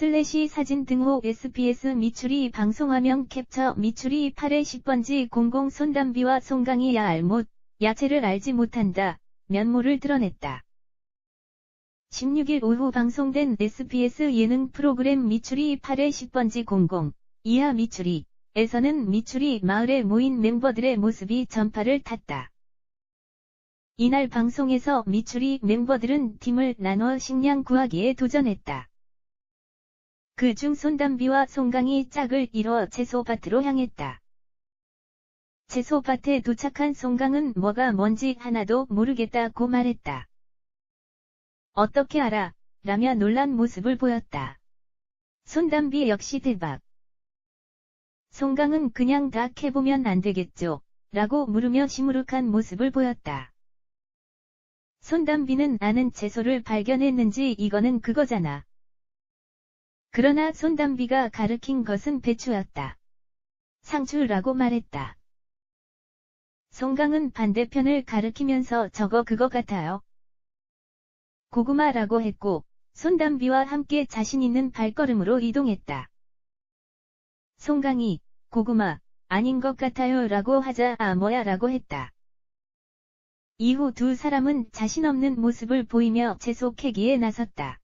슬래시 사진 등호 SBS 미추리 방송화면 캡처 미추리 8의 10번지 00 손담비와 송강이 야알못, 야채를 알지 못한다, 면모를 드러냈다. 16일 오후 방송된 SBS 예능 프로그램 미추리 8의 10번지 00, 이하 미추리, 에서는 미추리 마을에 모인 멤버들의 모습이 전파를 탔다. 이날 방송에서 미추리 멤버들은 팀을 나눠 식량 구하기에 도전했다. 그중 손담비와 송강이 짝을 이뤄 채소밭으로 향했다. 채소밭에 도착한 송강은 뭐가 뭔지 하나도 모르겠다고 말했다. 어떻게 알아? 라며 놀란 모습을 보였다. 손담비 역시 대박. 송강은 그냥 다 캐보면 안 되겠죠? 라고 물으며 시무룩한 모습을 보였다. 손담비는 아는 채소를 발견했는지 이거는 그거잖아. 그러나 손담비가 가르친 것은 배추였다. 상추라고 말했다. 송강은 반대편을 가르키면서 저거 그거 같아요. 고구마라고 했고, 손담비와 함께 자신 있는 발걸음으로 이동했다. 송강이, 고구마, 아닌 것 같아요 라고 하자 아 뭐야 라고 했다. 이후 두 사람은 자신 없는 모습을 보이며 채소 캐기에 나섰다.